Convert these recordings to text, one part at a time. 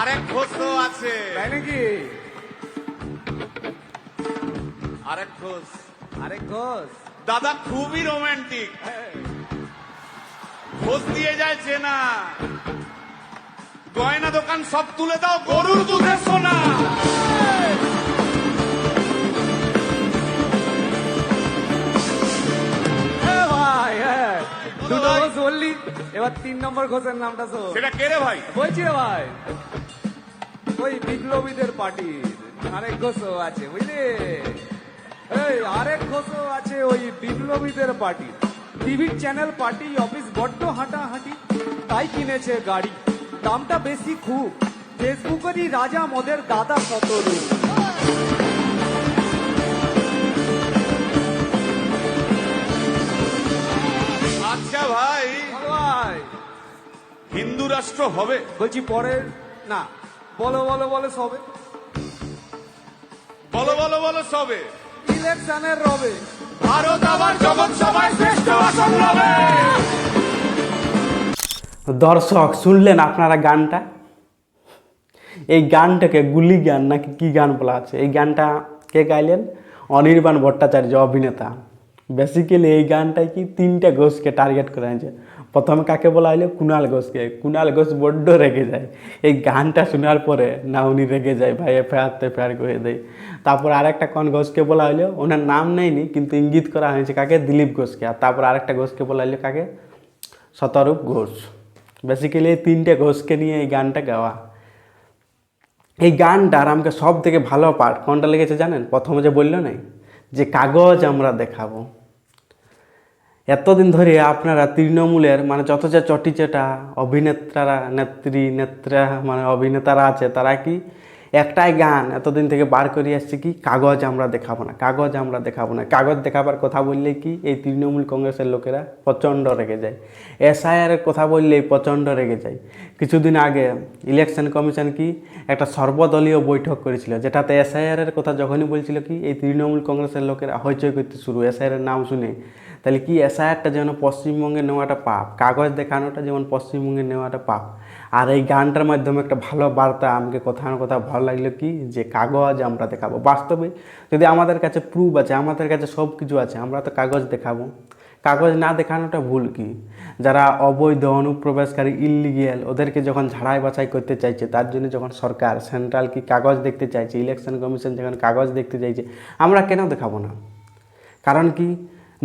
আরেক ঘোষ তো আছে। তাই নাকি? আরেক ঘোষ আরে ঘোষ দাদা খুবই রোমান্টিক। ঘোষ দিয়ে যায় চেনা। গয়না দোকান সব তুলে দাও গরুর দুধের সোনা। ভাই দুটো বললি এবার তিন নম্বর ঘোষের নামটা শোন। সেটা কে রে ভাই? বলছি রে ভাই। ওই বিপ্লবীদের পার্টির আরেক ঘোষও আছে বুঝলি? এই আরেক ঘোষও আছে ওই বিপ্লবীদের পার্টি। টিভির চ্যানেল পার্টি অফিস বড্ড হাঁটাহাঁটি তাই কিনেছে গাড়ি। দামটা বেশি খুব। ফেসবুকেরই রাজা মদের দাদা শতরূপ আচ্ছা ভাই ভাই হিন্দু রাষ্ট্র হবে। বলছি পরের না বলো বলো বলো সবে। বলো বলো বলো সবে। ইলেকশনের রবে। ভারত আবার জগৎ সভায় শ্রেষ্ঠ আসন লবে দর্শক শুনলেন আপনারা গানটা? এই গানটাকে গুলি গান নাকি কি গান বলা আছে? এই গানটা কে গাইলেন? অনির্বাণ ভট্টাচার্য অভিনেতা। বেসিক্যালি এই গানটাই কি তিনটা ঘোষকে টার্গেট করে হয়েছে। প্রথমে কাকে বলা হলো কুণাল ঘোষকে। কুণাল ঘোষ বড্ড রেগে যায়। এই গানটা শোনার পরে না উনি রেগে যায়, ভাই এফআইআর তো এফআইআর করে দেয়। তারপর আরেকটা কোন ঘোষকে বলা হলো ওনার নাম নেয়নি, কিন্তু ইঙ্গিত করা হয়েছে কাকে? দিলীপ ঘোষকে। আর তারপর আরেকটা ঘোষকে বলা হলো কাকে? শতরূপ ঘোষ। বেসিক্যালি এই তিনটে ঘোষকে নিয়ে এই গানটা গাওয়া। এই গানটার আমাকে সব থেকে ভালো পার্ট কোনটা লেগেছে জানেন? প্রথমে যে বলল নাই, যে কাগজ আমরা দেখাবো। এতদিন ধরে আপনারা তৃণমূলের মানে যত যা চটিচেটা অভিনেত্রারা, নেত্রী, নেত্রা মানে অভিনেতারা আছে, তারা কি একটাই গান এতদিন থেকে বার করে আসছে কি কাগজ আমরা দেখাবো না, কাগজ আমরা দেখাবো না। কাগজ দেখাবার কথা বললে কি এই তৃণমূল কংগ্রেসের লোকেরা প্রচণ্ড রেগে যায়। এসআইআরের কথা বললেই প্রচণ্ড রেগে যায়। কিছুদিন আগে ইলেকশন কমিশন কি একটা সর্বদলীয় বৈঠক করেছিল, যেটাতে এসআইআরের কথা যখনই বলছিল কি এই তৃণমূল কংগ্রেসের লোকেরা হইচই করতে শুরু এসআইআরের নাম শুনে তাহলে কি এসআইআরটা যেন পশ্চিমবঙ্গে নেওয়াটা পাপ? কাগজ দেখানোটা যেমন পশ্চিমবঙ্গে নেওয়াটা পাপ। আর এই গানটার মাধ্যমে একটা ভালো বার্তা, আমাকে কথা না কোথাও ভালো লাগল কি? যে কাগজ আমরা দেখাবো। বাস্তবে যদি আমাদের কাছে প্রুফ আছে, আমাদের কাছে সব কিছু আছে, আমরা তো কাগজ দেখাবো। কাগজ না দেখানোটা ভুল কি? যারা অবৈধ, অনুপ্রবেশকারী ইলিগিয়াল ওদেরকে যখন ঝাড়াই বাছাই করতে চাইছে, তার জন্য যখন সরকার সেন্ট্রাল কি কাগজ দেখতে চাইছে ইলেকশন কমিশন যখন কাগজ দেখতে চাইছে, আমরা কেন দেখাবো না? কারণ কি?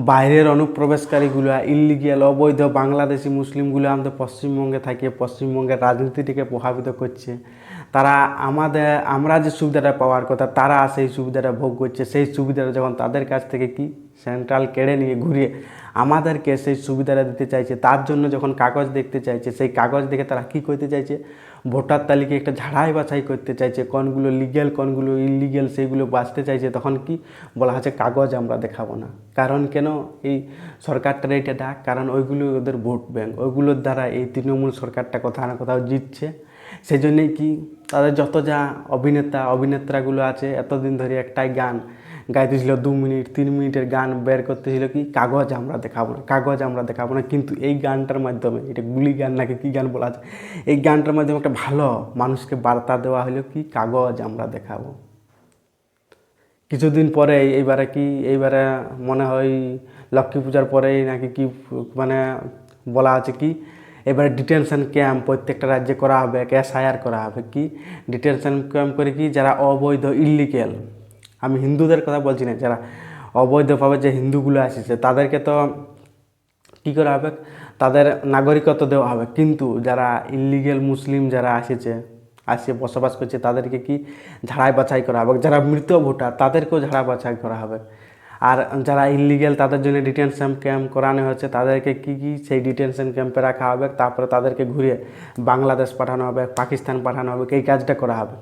বাইরের অনুপ্রবেশকারীগুলো ইল্লিগিয়াল অবৈধ বাংলাদেশি মুসলিমগুলো আমাদের পশ্চিমবঙ্গে থাকে, পশ্চিমবঙ্গের রাজনীতিটিকে প্রভাবিত করছে। তারা আমাদের, আমরা যে সুবিধাটা পাওয়ার কথা, তারা সেই সুবিধাটা ভোগ করছে। সেই সুবিধাটা যখন তাদের কাছ থেকে কি সেন্ট্রাল কেড়ে নিয়ে ঘুরিয়ে আমাদেরকে সেই সুবিধাটা দিতে চাইছে। তার জন্য যখন কাগজ দেখতে চাইছে, সেই কাগজ দেখে তারা কী করতে চাইছে? ভোটার তালিকায় একটা ঝাড়াই বাছাই করতে চাইছে। কোনগুলো লিগেল কোনগুলো ইলিগেল সেইগুলো বাঁচতে চাইছে। তখন কি? বলা হচ্ছে কাগজ আমরা দেখাবো না। কারণ কেন? এই সরকারটার এইটা ডাক। কারণ ওইগুলো ওদের ভোট ব্যাঙ্ক ওইগুলোর দ্বারা এই তৃণমূল সরকারটা কোথাও না কোথাও জিতছে। সেই জন্যেই কি? তাদের যত যা অভিনেতা, অভিনেত্রাগুলো আছে, এতদিন ধরে একটাই গান। গাইতেছিল দু মিনিট, তিন মিনিটের গান বের করতেছিল কি, কাগজ আমরা দেখাবো না, কাগজ আমরা দেখাবো না। কিন্তু এই গানটার মাধ্যমে, এটা গুলি গান নাকি কী গান বলা আছে এই গানটার মাধ্যমে একটা ভালো মানুষকে বার্তা দেওয়া হলো কি, কাগজ আমরা দেখাবো। কিছুদিন পরে এইবারে কি, এইবারে মনে হয় লক্ষ্মী পূজার পরেই নাকি কি মানে বলা আছে কি, এবারে ডিটেনশন ক্যাম্প প্রত্যেকটা রাজ্যে করা হবে এসআইআর করা হবে কি। ডিটেনশন ক্যাম্প করে কি, যারা অবৈধ ইলিগেল আমি হিন্দুদের কথা বলছি না, যারা অবৈধভাবে যে হিন্দুগুলো আসছে, তাদেরকে তো কী করা হবে? তাদের নাগরিকত্ব দেওয়া হবে। কিন্তু যারা ইলিগেল মুসলিম যারা আসেছে আসে বসবাস করছে, তাদেরকে কি ঝাড়াই বাছাই করা হবে? যারা মৃত ভোটার, তাদেরকেও ঝাড়া বাছাই করা হবে। আর যারা ইলিগেল তাদের জন্য ডিটেনশন ক্যাম্প করানো হয়েছে তাদেরকে কি কি সেই ডিটেনশন ক্যাম্পে রাখা হবে? তারপরে তাদেরকে ঘুরিয়ে বাংলাদেশ পাঠানো হবে, পাকিস্তান পাঠানো হবে, এই কাজটা করা হবে।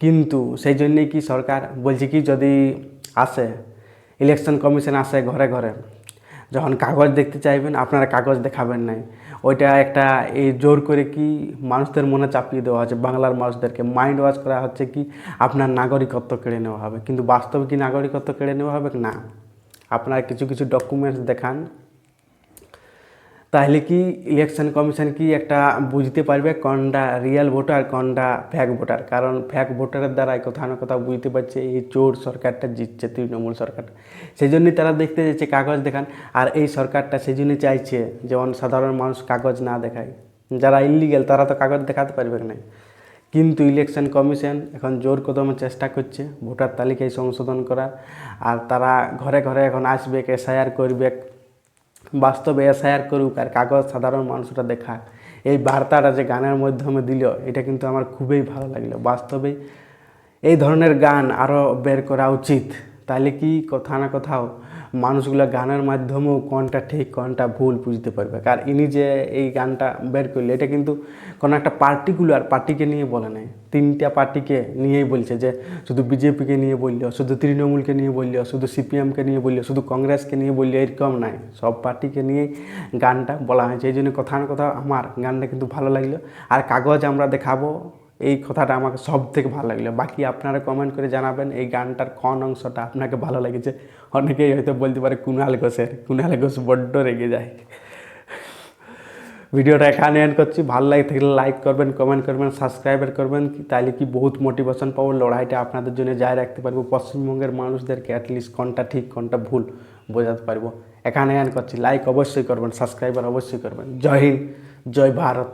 কিন্তু সেই জন্যেই কি সরকার বলছে কি যদি আসে ইলেকশন কমিশন আসে ঘরে ঘরে, যখন কাগজ দেখতে চাইবেন, আপনারা কাগজ দেখাবেন নাই। ওইটা একটা এই জোর করে কি মানুষদের মনে চাপিয়ে দেওয়া হচ্ছে, বাংলার মানুষদেরকে। মাইন্ড ওয়াশ করা হচ্ছে কি আপনার নাগরিকত্ব কেড়ে নেওয়া হবে। কিন্তু বাস্তবে কি নাগরিকত্ব কেড়ে নেওয়া হবে? না। আপনারা কিছু কিছু ডকুমেন্টস দেখান তাহলে কি ইলেকশন কমিশন কি একটা বুঝতে পারবে কোনটা রিয়েল ভোটার কোনটা ফ্যাক ভোটার কারণ ফ্যাক ভোটারের দ্বারাই কোথাও না কোথাও বুঝতে পারছে, এই চোর সরকারটা জিতছে, তৃণমূল সরকারটা। সেই জন্যই তারা দেখতে যাচ্ছে কাগজ দেখান। আর এই সরকারটা সেই জন্যই চাইছে যেমন সাধারণ মানুষ কাগজ না দেখায়। যারা ইলিগেল তারা তো কাগজ দেখাতে পারবে না। কিন্তু ইলেকশন কমিশন এখন জোর কদমে চেষ্টা করছে। ভোটার তালিকায় সংশোধন করার আর তারা ঘরে ঘরে এখন আসবে, এসআইআর করবে বাস্তবে এসআইআর করুক আর কাগজ সাধারণ মানুষটা দেখাক। এই বার্তাটা যে গানের মাধ্যমে দিল, এটা কিন্তু আমার খুবই ভালো লাগল। বাস্তবে এই ধরনের গান আরও বের করা উচিত। তাহলে কি কথা না কোথাও মানুষগুলো গানের মাধ্যমেও কোনটা ঠিক, কোনটা ভুল বুঝতে পারবে। আর ইনি যে এই গানটা বের করলে, এটা কিন্তু কোনো একটা পার্টিকুলার পার্টিকে নিয়ে বলে নাই। তিনটা পার্টিকে নিয়েই বলছে যে, শুধু বিজেপিকে নিয়ে বলল, শুধু তৃণমূলকে নিয়ে বলল, শুধু সিপিএমকে নিয়ে বলল, শুধু কংগ্রেসকে নিয়ে বলল, এরকম নাই। সব পার্টিকে নিয়েই গানটা বলা হয়েছে। এই জন্য কথা না কোথাও আমার গানটা কিন্তু ভালো লাগল। আর কাগজ আমরা দেখাবো। এই কথাটা আমাকে সব থেকে ভালো লাগল। বাকি আপনারা কমেন্ট করে জানাবেন এই গানটার কোন অংশটা আপনাকে ভালো লেগেছে। অনেকেই হয়তো বলতে পারে কুণাল ঘোষের। কুণাল ঘোষ বড্ড রেগে যায়। ভিডিওটা এখানে এন্ড করছি। ভালো লাগে থাকলে লাইক করবেন কমেন্ট করবেন সাবস্ক্রাইবার করবেন। তাহলে কি বহুত মোটিভেশন পাবো? লড়াইটা আপনাদের জন্য জারি রাখতে পারব। পশ্চিমবঙ্গের মানুষদেরকে অ্যাটলিস্ট কোনটা ঠিক, কোনটা ভুল বোঝাতে পারব? এখানে এন্ড করছি। লাইক অবশ্যই করবেন সাবস্ক্রাইবার অবশ্যই করবেন। জয় হিন্দ, জয় ভারত।